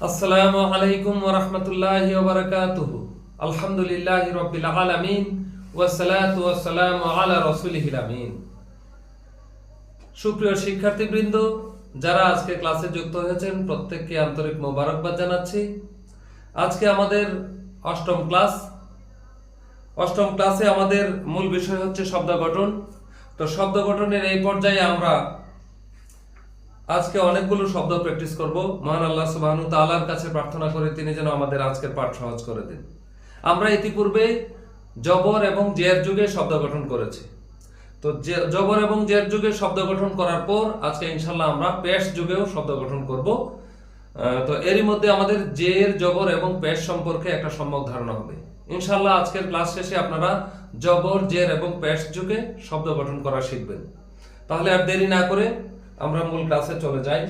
আসসালামু আলাইকুম ওয়া রাহমাতুল্লাহি ওয়া বারাকাতুহু। আলহামদুলিল্লাহি রাব্বিল আলামিন ওয়াসসালামু আলা রাসূলিহিল আমিন। সুপ্রিয় শিক্ষার্থীবৃন্দ, যারা আজকে ক্লাসে যুক্ত হয়েছেন, প্রত্যেককে আন্তরিক মোবারকবাদ জানাচ্ছি। আজকে আমাদের অষ্টম ক্লাস। অষ্টম ক্লাসে আমাদের মূল বিষয় হচ্ছে শব্দ গঠন তো শব্দ গঠনের এই পর্যায়ে আমরা আজকে অনেকগুলো শব্দ প্র্যাকটিস করব। মহান আল্লাহ সুবহানাহু তাআলার কাছে প্রার্থনা করে তিনি যেন আমাদের আজকের পাঠ সহজ করে দিন। আমরা ইতিপূর্বে জবর এবং জের যুগে শব্দ গঠন করেছি। তো জবর এবং জের যুগে শব্দ গঠন করার পর আজকে ইনশাল্লাহ আমরা পেশ যুগেও শব্দ গঠন করব। তো এরই মধ্যে আমাদের জের, জবর এবং পেশ সম্পর্কে একটা সম্যক ধারণা হবে। ইনশাল্লাহ আজকের ক্লাস শেষে আপনারা জবর, জের এবং পেশ যুগে শব্দ গঠন করা শিখবেন। তাহলে আর দেরি না করে আমরা মূল ক্লাসে চলে যাই।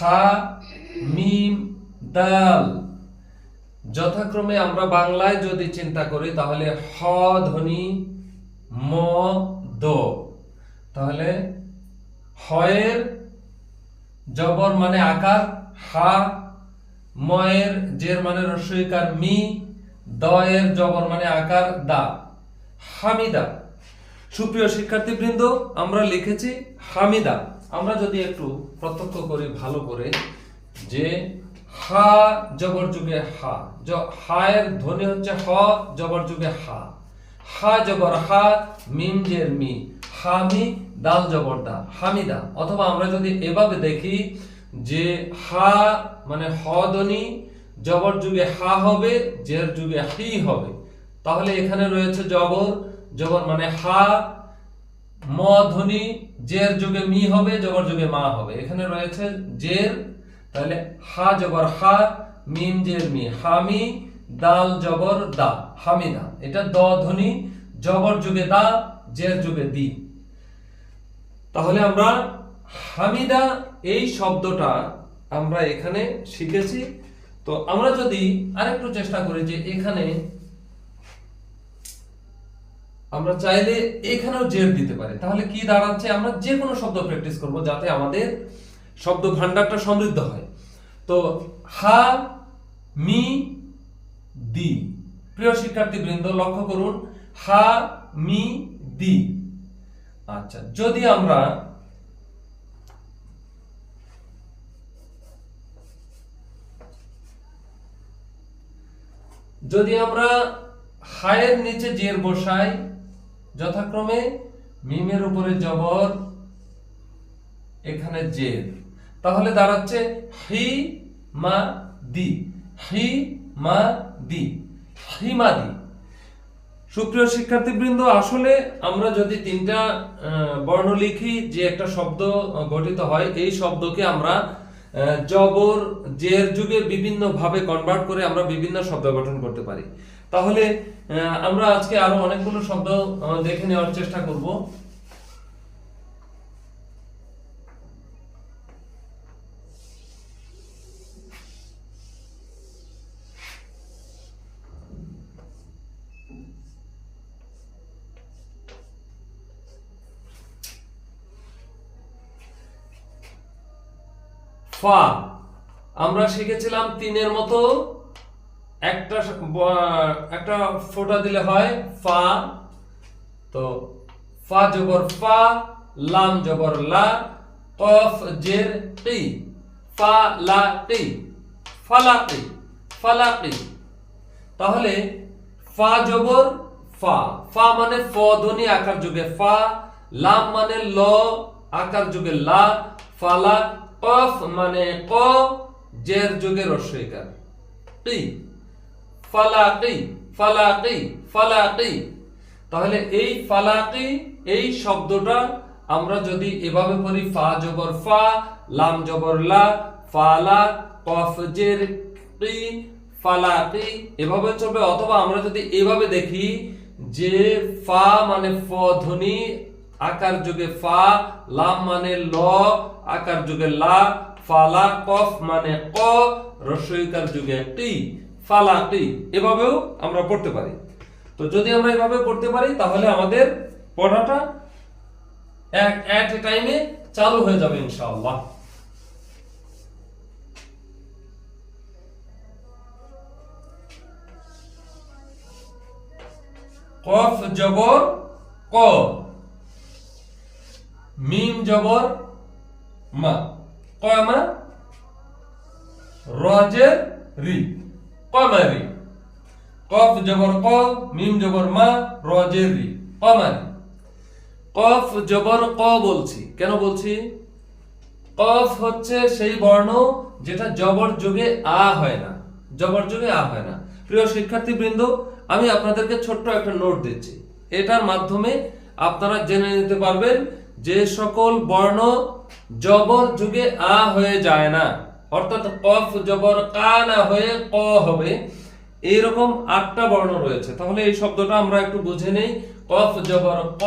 হা, মিম, দাল। যথাক্রমে আমরা বাংলায় যদি চিন্তা করি, তাহলে হ, ধ্বনি, ম, দ। তাহলে হয়ের জবর মানে আকার, হা, ময়ের, জের মানে রস্বইকার মি, দয়ের, জবর মানে আকার, দা। হামিদা। সুপ্রিয় শিক্ষার্থীবৃন্দ, আমরা লিখেছি হামিদা। আমরা যদি একটু প্রত্যক্ষ করি ভালো করে, যে হা জবর যুগে হা, জ- হায়ের ধ্বনি হচ্ছে হ জবর যুগে হা। হা জবর হা, মিম জের মি। হামি দাল জবর দা হামিদা। অথবা আমরা যদি এভাবে দেখি যে হা মানে হ ধ্বনি, জবর যুগে হা হবে, জের যুগে হি হবে। তাহলে এখানে রয়েছে জবর জবর মানে হা, ম ধ্বনি, জের যুগে মি হবে, জবর যুগে মা হবে। এখানে রয়েছে জের, তাহলে হা জবর হা, মিম জের মি। হামি দাল জবর দা, হামিদা। এটা দ ধ্বনি, জবর যুগে দা, জের যুগে দি। তাহলে আমরা হামিদা এই শব্দটা আমরা এখানে শিখেছি। তো আমরা যদি আরেকটু চেষ্টা করি যে এখানে আমরা চাইলে এখানেও জের দিতে পারি। তাহলে কি দাঁড়াচ্ছে? আমরা যে কোনো শব্দ প্র্যাকটিস করব যাতে আমাদের শব্দ ভান্ডারটা সমৃদ্ধ হয়। তো হা, মি, দি। প্রিয় শিক্ষার্থী বৃন্দ লক্ষ্য করুন। হা, মি, দি। আচ্ছা যদি আমরা যদি আমরা হায়ের নিচে জের বসাই, যথাক্রমে মিমের উপরে জবর, এখানে জের, তাহলে দাঁড়াচ্ছে হি মা দি, হি মা দি হিমাদি সুপ্রিয় শিক্ষার্থীবৃন্দ, আসলে আমরা যদি তিনটা বর্ণ লিখি, যে একটা শব্দ গঠিত হয়, এই শব্দকে আমরা জবর, জের যুগে বিভিন্নভাবে কনভার্ট করে আমরা বিভিন্ন শব্দ গঠন করতে পারি। তাহলে আমরা আজকে আরও অনেকগুলো শব্দ দেখে নেওয়ার চেষ্টা করব। ফা। আমরা শিখেছিলাম তিনের মতো। একটা একটা ফোঁটা দিলে হয় ফা। তো ফা জবর ফা, লাম জবর লা, কফ জের কি ফা লা কি ফালাকি ফালাকি তাহলে ফা জবর ফা। ফা মানে ফ ধ্বনি আকার যুগে ফা, লাম মানে ল আকার যুগে লা ফালা কফ মানে ক, জের যুগে রস্বইকার কি ফালাকি ফালাকি ফালাকি। তাহলে এই ফালাকি, এই শব্দটা আমরা যদি এভাবে পড়ি, ফা জবর ফা, লাম জবর লা, ফালা, কফ জের কি ফালাকি, এভাবে চলবে। অথবা আমরা যদি এভাবে দেখি যে ফা মানে ফ ধ্বনি আকার যুগে ফা, লাম মানে ল, আকার যুগে লা ফালা কফ মানে ক রস্বইকার যুগে একটি ফালাটি এভাবেও আমরা পড়তে পারি। তো যদি আমরা এভাবে পড়তে পারি, তাহলে আমাদের পড়াটা এক এট এ টাইমে চালু হয়ে যাবে ইনশাআল্লাহ। কফ জবর ক। মিম জবর মা। কয়মা রজের রি। কমারি কফ জবর ক, মিম জবর মা রজের রি। কমারি কফ জবর ক বলছি। কেন বলছি? কফ হচ্ছে সেই বর্ণ যেটা জবর যুগে আ হয় না। জবর যুগে আ হয় না। প্রিয় শিক্ষার্থী বৃন্দ আমি আপনাদেরকে ছোট্ট একটা নোট দিচ্ছি। এটার মাধ্যমে আপনারা জেনে নিতে পারবেন যে সকল বর্ণ জবর যুগে আ হয়ে যায় না। অর্থাৎ কফ জবর কা না হয়ে ক হবে এইরকম আটটা বর্ণ রয়েছে। তাহলে এই শব্দটা আমরা একটু বুঝে নেই। কফ জবর ক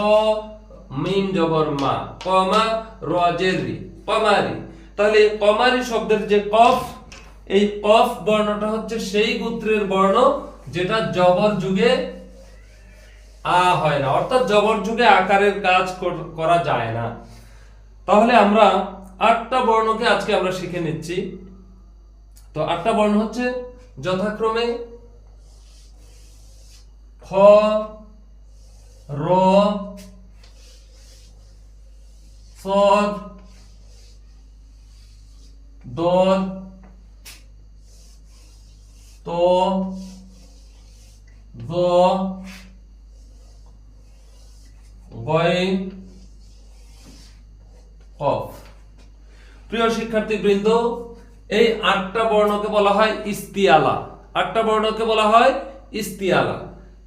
মিম জবর মা, কমা রজের, কমারি। তাহলে কমারি শব্দের যে কফ, এই কফ বর্ণটা হচ্ছে সেই গোত্রের বর্ণ যেটা জবর যুগে আ হয় না। অর্থাৎ জবর যুগে আকারের কাজ কর- যায় না। তাহলে আমরা আটটা বর্ণকে আজকে আমরা শিখে নিচ্ছি। তো আটটা বর্ণ হচ্ছে যথাক্রমে ফ র সদ দদ তো দ গয় কফ প্রিয় শিক্ষার্থী বৃন্দ এই আটটা বর্ণকে বলা হয় ইস্তিয়ালা। আটটা বর্ণকে বলা হয় ইস্তিয়ালা।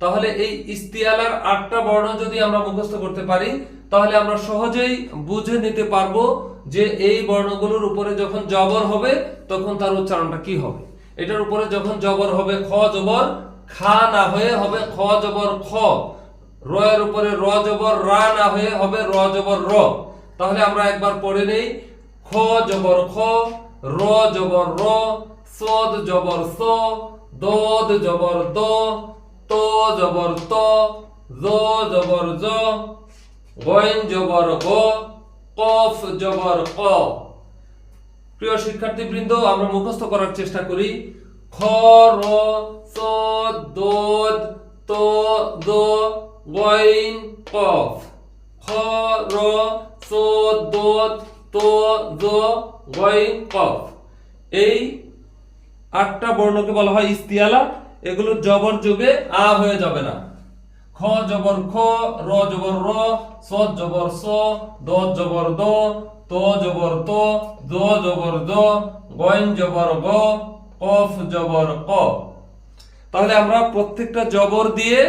তাহলে এই ইস্তিয়ালার আটটা বর্ণ যদি আমরা মুখস্থ করতে পারি, তাহলে আমরা সহজেই বুঝে নিতে পারব যে এই বর্ণগুলোর উপরে যখন জবর হবে, তখন তার উচ্চারণটা কি হবে। এটার উপরে যখন জবর হবে খ জবর, খা না হয়ে হবে খ জবর খ। র এর উপরে র জবর, রা না হয়ে হবে র জবর র। তাহলে আমরা একবার পড়ে নেই খ জবর খ, র জবর র, সদ জবর স, দদ জবর দ, তো জবর ত, জ জবর জ, গয়েন জবর গ, কফ জবর ক। প্রিয় শিক্ষার্থী বৃন্দ আমরা মুখস্থ করার চেষ্টা করি। খ, র স দোদ, তো, দো গইন কফ। খ, র স দোদ তো দো গইন কফ। এই আটটা বর্ণকে বলা হয় ইস্তিয়ালা। এগুলো জবর যুগে আ হয়ে যাবে না। খ জবর খ, র জবর র, স জবর স, দ জবর দ, ত জবর ত দ জবর দ গইন জবর গ, কফ জবর ক। তাহলে আমরা প্রত্যেকটা জবর দিয়ে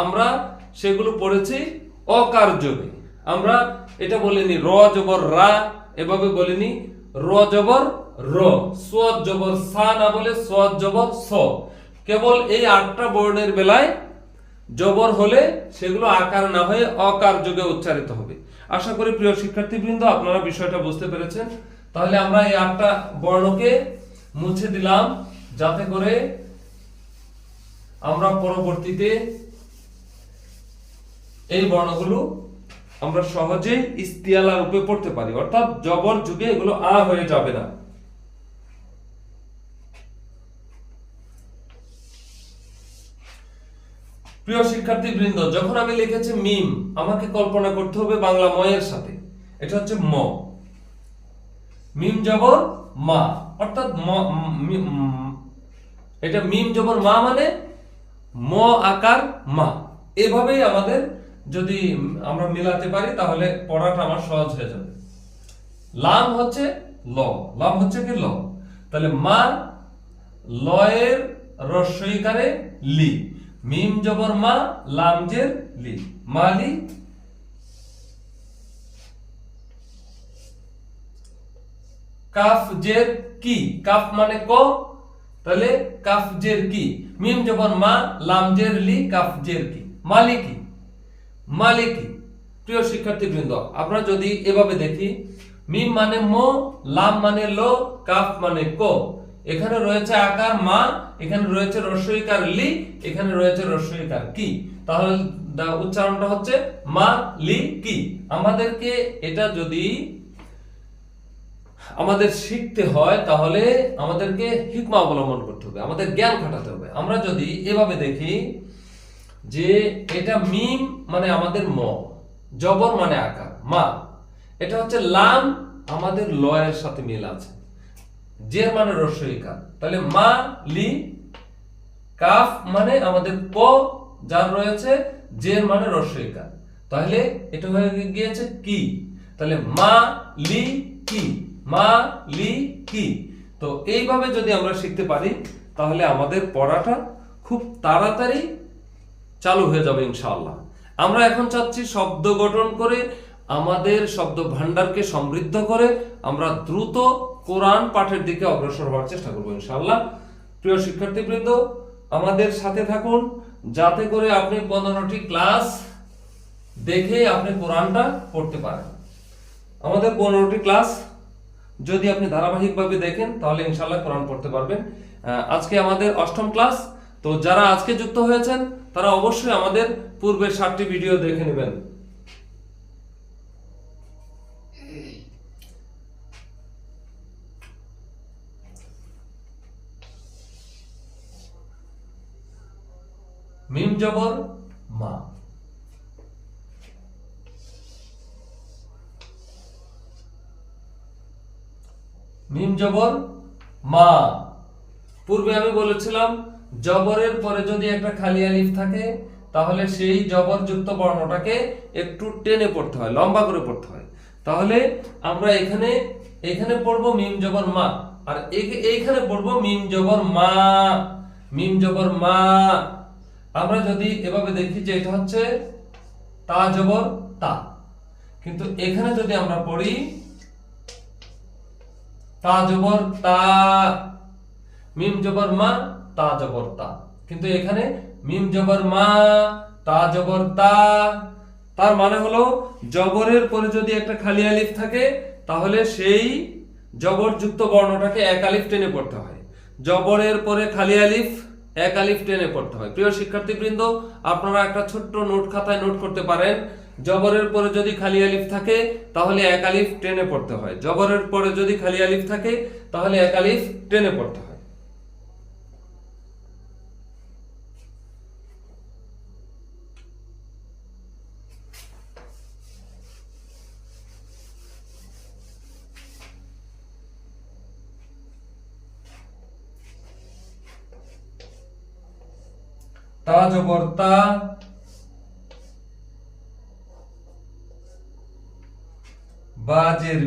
আমরা সেগুলো পড়েছি অকার যোগে। আমরা এটা বলিনি র জবর রা, এভাবে বলিনি র জবর র সোয়াদ জবর সা না বলে সোয়াদ জবর স। কেবল এই আটটা বর্ণের বেলায় জবর হলে সেগুলো আকার না হয়ে অকার যোগে উচ্চারিত হবে। আশা করি প্রিয় শিক্ষার্থীবৃন্দ, আপনারা বিষয়টা বুঝতে পেরেছেন। তাহলে আমরা এই আটটা বর্ণকে মুছে দিলাম, যাতে করে আমরা পরবর্তীতে এই বর্ণগুলো আমরা সহজেই ইস্তিয়ালা রূপে পড়তে পারি। অর্থাৎ জবর যুগে এগুলো আ হয়ে যাবে না। প্রিয় শিক্ষার্থী বৃন্দ যখন আমি লিখেছি মিম, আমাকে কল্পনা করতে হবে বাংলা ময়ের সাথে। এটা হচ্ছে ম। মিম জবর মা। অর্থাৎ এটা মিম জবর মা মানে ম আকার মা। এভাবেই আমাদের যদি আমরা মিলাতে পারি, তাহলে পড়াটা আমার সহজ হয়ে যাবে। লাম হচ্ছে ল লাম হচ্ছে কি ল তাহলে মা লয়ের রস্বইকারে লি। মিম জবর মা, লাম জের লি। মালি কাফ জের কি? কাফ মানে ক। তাহলে কাফ জের কি? মিম জবর মা, লাম জের লি, কাফ জের কি? মালিকি মালিকি, প্রিয় শিক্ষার্থী বৃন্দ আমরা যদি এভাবে দেখি, মিম মানে ম, লাম মানে লো, কাফ মানে ক। এখানে রয়েছে আকার মা, এখানে রয়েছে রস্বইকার লি, এখানে রয়েছে রস্বইকার কি। তাহলে উচ্চারণটা হচ্ছে মা, লি, কি। আমাদেরকে এটা যদি আমাদের শিখতে হয়, তাহলে আমাদেরকে হিকমা অবলম্বন করতে হবে, আমাদের জ্ঞান খাটাতে হবে। আমরা যদি এভাবে দেখি যে এটা মিম মানে আমাদের ম, জবর মানে আকার, মা। এটা হচ্ছে লাম, আমাদের লয়ের সাথে মিল আছে। জের মানে রস্বইকার তাহলে মা, লি, কাফ মানে আমাদের ক, যার রয়েছে, জের মানে রস্বইকার তাহলে এটা হয়ে গিয়েছে কি? তাহলে মা, লি, কি? মা, লি, কি? তো এইভাবে যদি আমরা শিখতে পারি, তাহলে আমাদের পড়াটা খুব তাড়াতাড়ি চালু হয়ে যাবে ইনশাআল্লাহ। আমরা এখন চাচ্ছি শব্দ গঠন করে আমাদের শব্দ ভান্ডারকে সমৃদ্ধ করে আমরা দ্রুত কোরআন পাঠের দিকে অগ্রসর হওয়ার চেষ্টা করব ইনশাআল্লাহ। প্রিয় শিক্ষার্থীবৃন্দ, আমাদের সাথে থাকুন, যাতে করে আপনি পনেরোটি ক্লাস দেখে আপনি কোরআনটা পড়তে পারেন। আমাদের পনেরোটি ক্লাস যদি আপনি ধারাবাহিকভাবে দেখেন, তাহলে ইনশাল্লাহ কোরআন পড়তে পারবেন। আজকে আমাদের অষ্টম ক্লাস। তো যারা আজকে যুক্ত হয়েছেন তারা অবশ্যই আমাদের পূর্বের সাতটি ভিডিও দেখে নেবেন। মিম জবর, মা। মিম জবর, মা। পূর্বে আমি বলেছিলাম জবরের পরে যদি একটা খালি আলিফ থাকে, তাহলে সেই জবরযুক্ত বর্ণটাকে একটু টেনে পড়তে হয়, লম্বা করে পড়তে হয়। তাহলে আমরা এখানে এখানে পড়ব মিম জবর মা, আর এইখানে পড়ব মিম জবর মা, মিম জবর মা। আমরা যদি এভাবে দেখি যে এটা হচ্ছে তা জবর তা, কিন্তু এখানে যদি আমরা পড়ি তা জবর তা, মিম জবর মা তা জবর কিন্তু এখানে মিম জবর মা তা জবর তার মানে হলো, জবরের পরে যদি একটা খালি আলিফ থাকে, তাহলে সেই জবরযুক্ত বর্ণটাকে এক আলিফ টেনে পড়তে হয়। জবরের পরে খালি আলিফ, এক আলিফ টেনে পড়তে হয়। প্রিয় শিক্ষার্থীবৃন্দ, আপনারা একটা ছোট্ট নোট খাতায় নোট করতে পারেন। জবরের পরে যদি খালি আলিফ থাকে, তাহলে এক আলিফ টেনে পড়তে হয়। জবরের পরে যদি খালি আলিফ থাকে, তাহলে এক আলিফ টেনে পড়তে হয়। তা জবর তা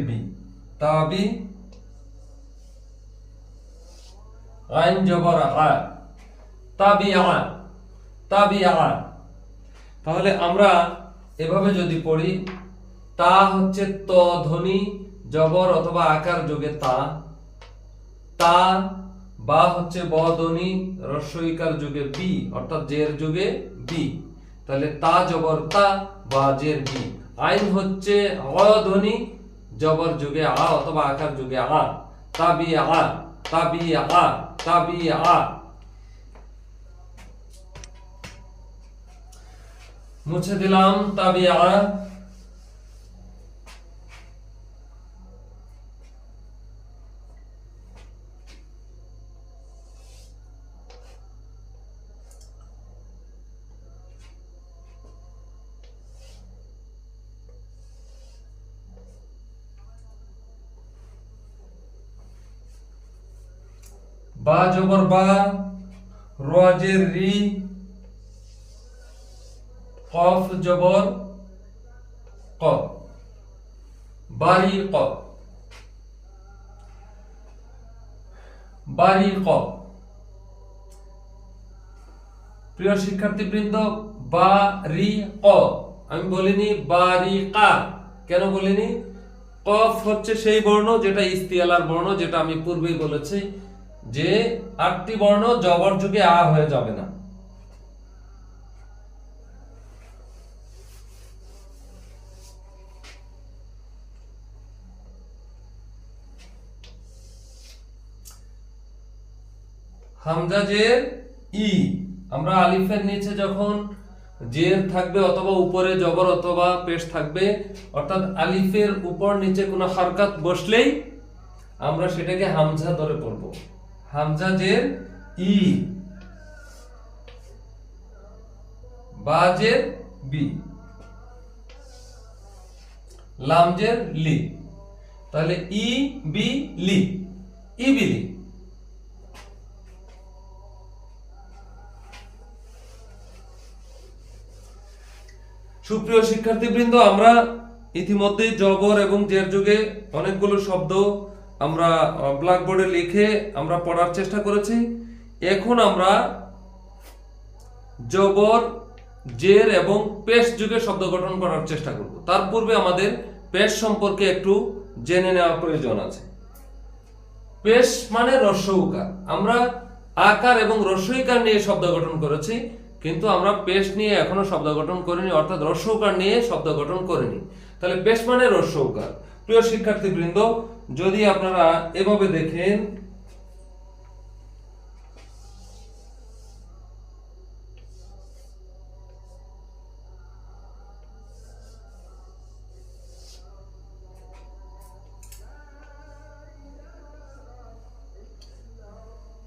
বি, তাবি আইন জবর আ। তাহলে আমরা এভাবে যদি পড়ি, তা হচ্ছে ত ধ্বনি, জবর অথবা আকার যোগে তা তা বা হচ্ছে ব ধ্বনি রস্বইকার যুগে বি, অর্থাৎ জের যুগে বি। তাহলে তা জবর তা, বা জের বি। আইন হচ্ছে অ ধ্বনি জবর যুগে আ অথবা আকার যুগে আ। তাবি আ তাবি আ তাবি আ। মুছে দিলাম তাবি আ। বা জবর বা রজের রি, কফ জবর, ক, বারি ক বারি ক। প্রিয় শিক্ষার্থীবৃন্দ, বা রি ক। আমি বলিনি বারি কা। কেন বলিনি? কফ হচ্ছে সেই বর্ণ যেটা ইস্তিয়ালার বর্ণ, যেটা আমি পূর্বেই বলেছি। যে আটটি বর্ণ জবর যুগে আ হয়ে যাবে না। হামজা জের ই, আমরা আলিফের নিচে যখন জের থাকবে অথবা উপরে জবর অথবা পেশ থাকবে, অর্থাৎ আলিফের উপর নিচে কোনো হারকাত বসলেই আমরা সেটাকে হামজা ধরে পড়ব। হামজা জের ই বাজের বি। লামজের লি। তাহলে ই, বি, লি। ইবিলি সুপ্রিয় শিক্ষার্থীবৃন্দ, আমরা ইতিমধ্যে জবর এবং জের যুগে অনেকগুলো শব্দ আমরা ব্ল্যাকবোর্ডে লিখে আমরা পড়ার চেষ্টা করেছি। এখন আমরা জবর, জের এবং পেশ যুগে শব্দ গঠন করার চেষ্টা করব। তার পূর্বে আমাদের পেশ সম্পর্কে একটু জেনে নেওয়া প্রয়োজন আছে। পেশ মানে রস্যউকার আমরা আকার এবং রস্যইকার নিয়ে শব্দ গঠন করেছি, কিন্তু আমরা পেশ নিয়ে এখনও শব্দ গঠন করিনি, অর্থাৎ রস্যউকার নিয়ে শব্দ গঠন করিনি। তাহলে পেশ মানে রস্যউকার প্রিয় শিক্ষার্থীবৃন্দ, যদি আপনারা এভাবে দেখেন,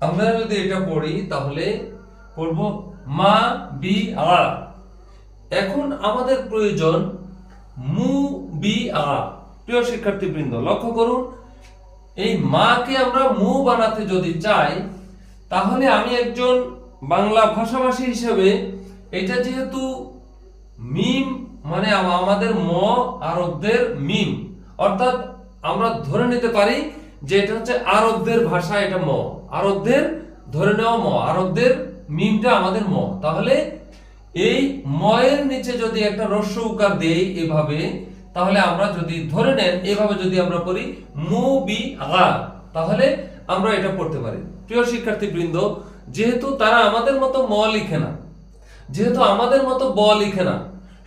আমরা যদি এটা পড়ি, তাহলে পড়ব মা বি আ। এখন আমাদের প্রয়োজন মু বি আ। প্রিয় শিক্ষার্থীবৃন্দ, লক্ষ্য করুন, এই মাকে আমরা মু বানাতে যদি চাই, তাহলে আমি একজন বাংলা ভাষাভাষী হিসেবে এটা যেহেতু মিম মানে আমাদের ম আরবদের মিম, অর্থাৎ আমরা ধরে নিতে পারি যে এটা হচ্ছে আরবদের ভাষা, এটা ম। আরবদের, ধরে নেওয়া ম, আরবদের মিমটা আমাদের ম। তাহলে এই ময়ের নিচে যদি একটা রস্য উকার দেই এভাবে তাহলে আমরা যদি ধরে নেন, এভাবে যদি আমরা করি মু বি তাহলে আমরা এটা পড়তে পারি। প্রিয় শিক্ষার্থী বৃন্দ যেহেতু তারা আমাদের মতো ম লিখে না, যেহেতু আমাদের মতো ব লিখে না,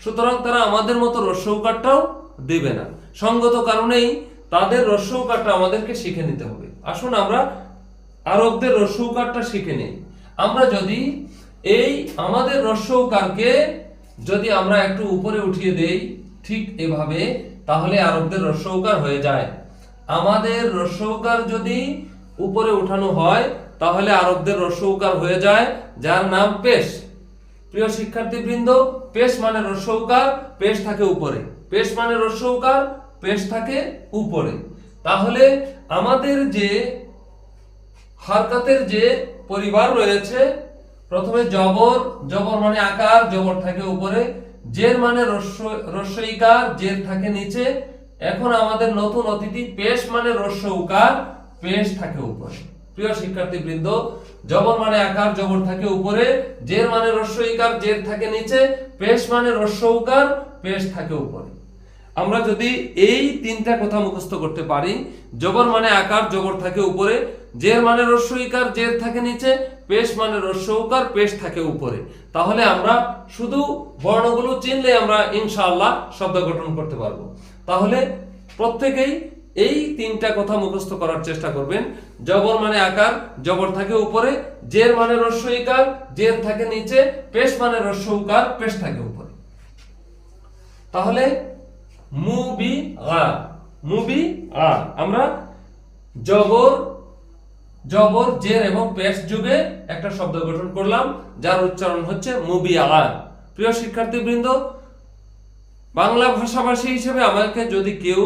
সুতরাং তারা আমাদের মতো রস্যৌকারটাও দেবে না। সঙ্গত কারণেই তাদের রস্যৌকারটা আমাদেরকে শিখে নিতে হবে। আসুন আমরা আরবদের রস্যৌকারটা শিখে নিই। আমরা যদি এই আমাদের রস্যৌকারকে যদি আমরা একটু উপরে উঠিয়ে দেই ঠিক এভাবে, তাহলে আরবদের রস্যৌকার হয়ে যায়। আমাদের রস্যৌকার যদি উপরে উঠানো হয়, তাহলে আরবদের রস্যৌকার হয়ে যায়, যার নাম পেশ। প্রিয় শিক্ষার্থীবৃন্দ, পেশ মানে রস্যৌকার পেশ থাকে উপরে। পেশ মানে রস্যৌকার পেশ থাকে উপরে। তাহলে আমাদের যে হারকাতের যে পরিবার রয়েছে, প্রথমে জবর জবর মানে আকার, জবর থাকে উপরে। জের মানে রস্য, রস্যইকার, জের থাকে নিচে। এখন আমাদের নতুন অতিথি, পেশ মানে রস্য উকার পেশ থাকে উপরে। প্রিয় শিক্ষার্থী বৃন্দ জবর মানে আকার, জবর থাকে উপরে। জের মানে রস্যইকার, জের থাকে নিচে। পেশ মানে রস্য উকার পেশ থাকে উপরে। আমরা যদি এই তিনটা কথা মুখস্থ করতে পারি, জবর মানে আকার, জবর থাকে উপরে। জের মানে রস্যইকার জের থাকে নিচে, পেশ মানে রস্যৌকার পেশ থাকে উপরে। তাহলে আমরা শুধু বর্ণগুলো চিনলে আমরা ইনশাআল্লাহ শব্দ গঠন করতে পারব। তাহলে প্রত্যেকেই এই তিনটা কথা মুখস্থ করার চেষ্টা করবেন। জবর মানে আকার, জবর থাকে উপরে, জের মানে রস্যইকার জের থাকে নিচে, পেশ মানে রস্যৌকার পেশ থাকে উপরে। তাহলে মুবি আ মুবি আ আমরা জবর জবর, জের এবং পেশ যুগে একটা শব্দ গঠন করলাম, যার উচ্চারণ হচ্ছে মুবি আ প্রিয় শিক্ষার্থীবৃন্দ, বাংলা ভাষাভাষী হিসেবে আমাকে যদি কেউ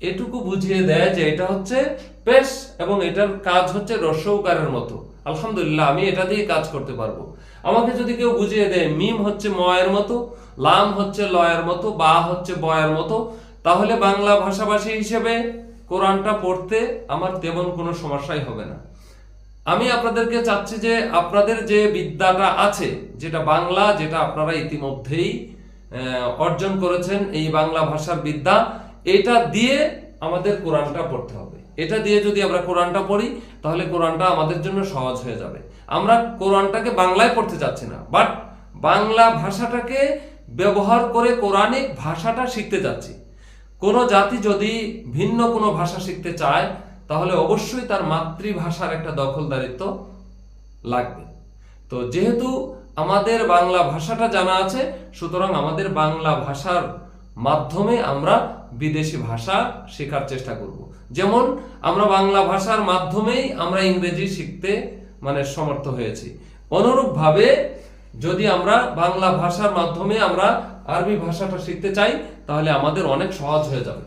এটুকু বুঝিয়ে দেয় যে এটা হচ্ছে পেশ এবং এটার কাজ হচ্ছে রস্যৌকারের মতো। আলহামদুলিল্লাহ, আমি এটা দিয়ে কাজ করতে পারব। আমাকে যদি কেউ বুঝিয়ে দেয় মিম হচ্ছে ময়ের মতো, লাম হচ্ছে লয়ের মতো, বা হচ্ছে বয়ের মতো, তাহলে বাংলা ভাষাভাষী হিসেবে কোরআনটা পড়তে আমার তেমন কোনো সমস্যাই হবে না। আমি আপনাদেরকে চাচ্ছি যে আপনাদের যে বিদ্যাটা আছে, যেটা বাংলা, যেটা আপনারা ইতিমধ্যেই অর্জন করেছেন এই বাংলা ভাষার বিদ্যা, এটা দিয়ে আমাদের কোরআনটা পড়তে হবে। এটা দিয়ে যদি আমরা কোরআনটা পড়ি, তাহলে কোরআনটা আমাদের জন্য সহজ হয়ে যাবে। আমরা কোরআনটাকে বাংলায় পড়তে চাচ্ছি না বাট বাংলা ভাষাটাকে ব্যবহার করে কোরআনিক ভাষাটা শিখতে যাচ্ছি কোনো জাতি যদি ভিন্ন কোনো ভাষা শিখতে চায়, তাহলে অবশ্যই তার মাতৃভাষার একটা দখলদারিত্ব লাগবে। তো যেহেতু আমাদের বাংলা ভাষাটা জানা আছে, সুতরাং আমাদের বাংলা ভাষার মাধ্যমে আমরা বিদেশি ভাষা শেখার চেষ্টা করব। যেমন আমরা বাংলা ভাষার মাধ্যমেই আমরা ইংরেজি শিখতে মানে সমর্থ হয়েছি। অনুরূপভাবে যদি আমরা বাংলা ভাষার মাধ্যমে আমরা আরবি ভাষাটা শিখতে চাই তাহলে আমাদের অনেক সহজ হয়ে যাবে।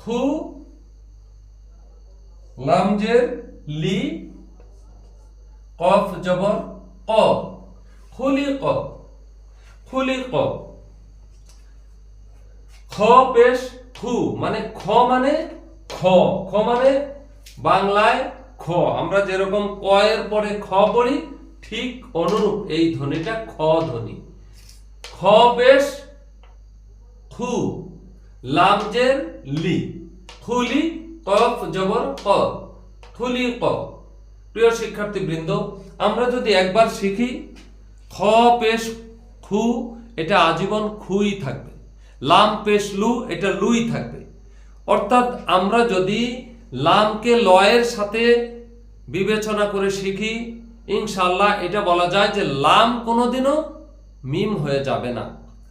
খ লামজের লি, কফ জবর ক খুলি ক খুলি ক খ পেশ খু মানে খ মানে খ খ মানে বাংলায় খ। আমরা যেরকম ক এর পরে খ পড়ি, ঠিক অনুরূপ এই ধ্বনিটা খ ধ্বনি। খ পেশ খু, লামজের লি, খুলি কফ জবর ক, থুলি ক। প্রিয় শিক্ষার্থী বৃন্দ আমরা যদি একবার শিখি, খ পেশ খু, এটা আজীবন খুই থাকবে। লাম পেশ লু, এটা লুই থাকবে। অর্থাৎ আমরা যদি লামকে লয়ের সাথে বিবেচনা করে শিখি ইনশাল্লাহ এটা বলা যায় যে লাম কোনোদিনও মিম হয়ে যাবে না।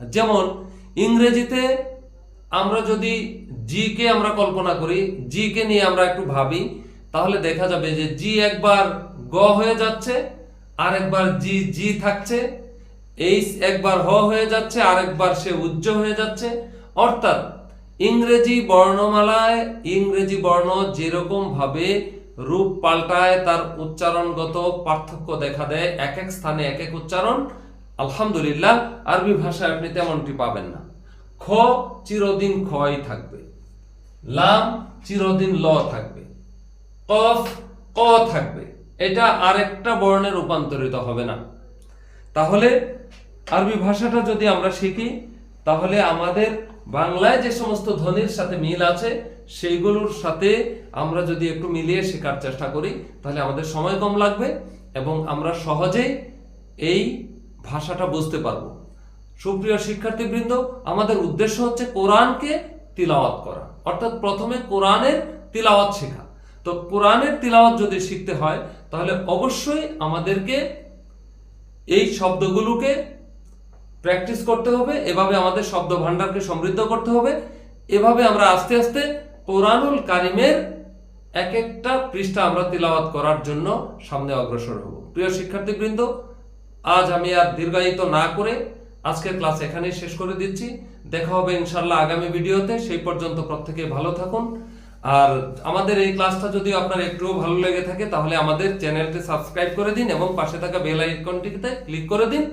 যেমন ইংরেজিতে আমরা যদি জি কে আমরা কল্পনা করি, জি কে নিয়ে আমরা একটু ভাবি, তাহলে দেখা যাবে যে জি একবার গ হয়ে যাচ্ছে আর একবার জি জি থাকছে, এইচ একবার হ হয়ে যাচ্ছে আর একবার সে উজ্জ হয়ে যাচ্ছে। অর্থাৎ ইংরেজি বর্ণমালায় ইংরেজি বর্ণ যেরকম ভাবে রূপ পাল্টায়, তার উচ্চারণগত পার্থক্য দেখা দেয়, এক এক স্থানে এক এক উচ্চারণ, আলহামদুলিল্লাহ, আরবি ভাষায় আপনি তেমনটি পাবেন না। খ চিরদিন খই থাকবে। লাম চিরদিন ল থাকবে। কফ ক থাকবে। এটা আরেকটা বর্ণে রূপান্তরিত হবে না। তাহলে আরবি ভাষাটা যদি আমরা শিখি, তাহলে আমাদের বাংলায় যে সমস্ত ধ্বনির সাথে মিল আছে, সেইগুলোর সাথে আমরা যদি একটু মিলিয়ে শেখার চেষ্টা করি, তাহলে আমাদের সময় কম লাগবে এবং আমরা সহজেই এই ভাষাটা বুঝতে পারব। সুপ্রিয় শিক্ষার্থীবৃন্দ, আমাদের উদ্দেশ্য হচ্ছে কোরআনকে তিলাওয়াত করা। অর্থাৎ প্রথমে কোরআনের তিলাওয়াত শেখা। তো কোরআনের তিলাওয়াত যদি শিখতে হয়, তাহলে অবশ্যই আমাদেরকে এই শব্দগুলোকে প্র্যাকটিস করতে হবে, এভাবে আমাদের শব্দ ভাণ্ডারকে সমৃদ্ধ করতে হবে। এভাবে আমরা আস্তে আস্তে কোরআনুল কারিমের এক একটা পৃষ্ঠা আমরা তিলাওয়াত করার জন্য সামনে অগ্রসর হব। প্রিয় শিক্ষার্থীবৃন্দ, আজ আমি আর দীর্ঘায়িত না করে আজকের ক্লাস এখানেই শেষ করে দিচ্ছি। দেখা হবে ইনশাল্লাহ আগামী ভিডিওতে। সেই পর্যন্ত প্রত্যেকে ভালো থাকুন। আর আমাদের এই ক্লাসটা যদি আপনার একটুও ভালো লেগে থাকে, তাহলে আমাদের চ্যানেলটি সাবস্ক্রাইব করে দিন এবং পাশে থাকা বেল আইকনটিতে ক্লিক করে দিন।